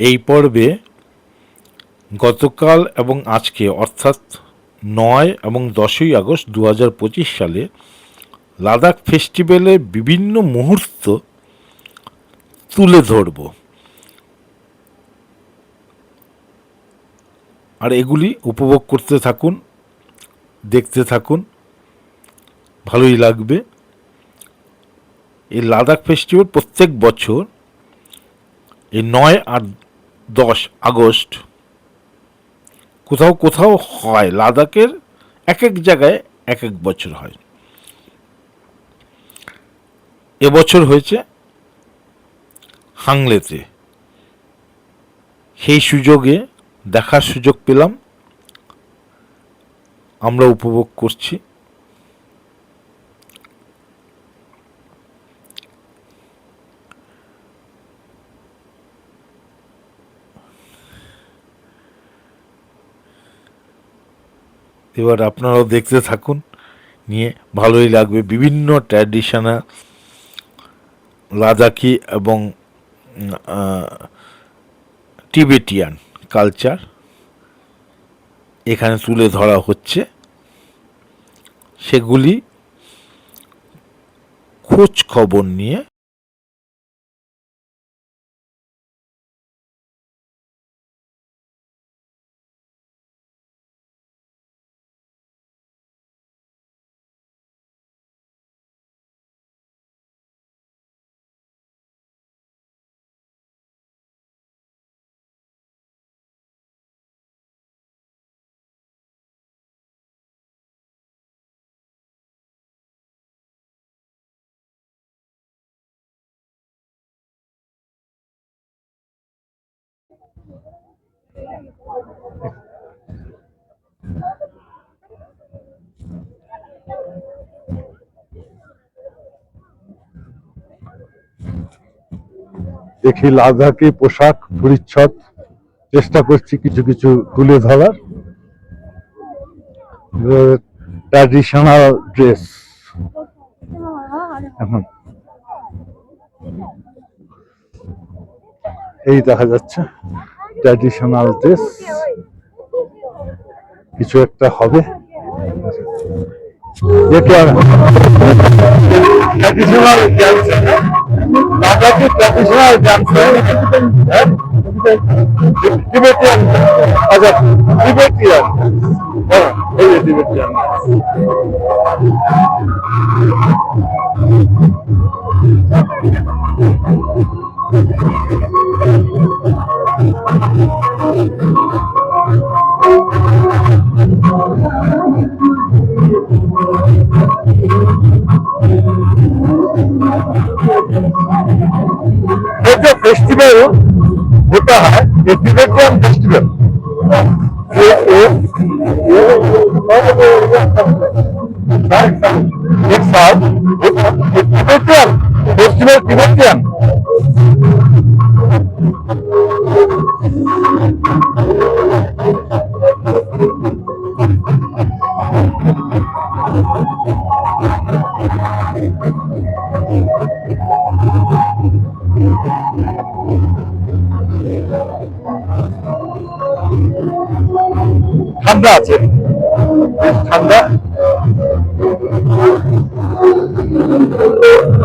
এই পর্বে গতকাল এবং আজকে, অর্থাৎ নয় এবং দশই আগস্ট দু হাজার পঁচিশ সালে লাদাখ ফেস্টিভ্যালের বিভিন্ন মুহূর্ত তুলে ধরব। আর এগুলি উপভোগ করতে থাকুন, দেখতে থাকুন, ভালোই লাগবে। এই লাদাখ ফেস্টিভ্যাল প্রত্যেক বছর এই নয় আর দশ আগস্ট। কোথাও কোথাও হয়, লাদাখের এক এক জায়গায় এক এক বছর হয়। এবছর হয়েছে হাংলেতে। সেই সুযোগে দেখার সুযোগ পেলাম। আমরা উপভোগ করছি। এবার আপনারাও দেখতে থাকুন। নিয়ে ভালোই লাগবে। বিভিন্ন ট্র্যাডিশনাল লাদাখি এবং টিবেটিয়ান কালচার এখানে তুলে ধরা হচ্ছে। সেগুলি খোঁজ খবর নিয়ে দেখি লাদাখি পোশাক, পরিচ্ছদ, চেষ্টা করছি কিছু কিছু তুলে ধরার। ট্র্যাডিশনাল ড্রেস এখন। এই দেখা যাচ্ছে। ট্র্যাডিশনাল ড্রেস কিছু একটা হবে। দেখে ট্র্যাডিশনাল ये जो फेस्टिवल होता है ये टिबेटियन फेस्टिवल ये ये एक साथ टिबेटियन फेस्टिवल टिबेटियन ঠান্ডা আছে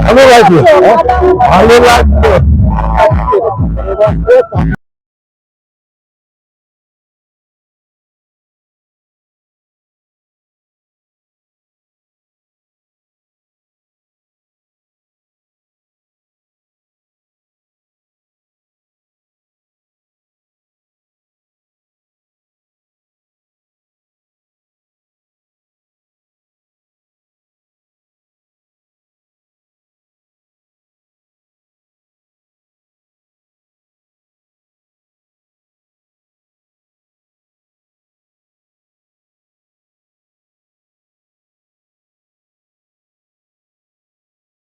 ভালো লাগলো ভালো লাগলো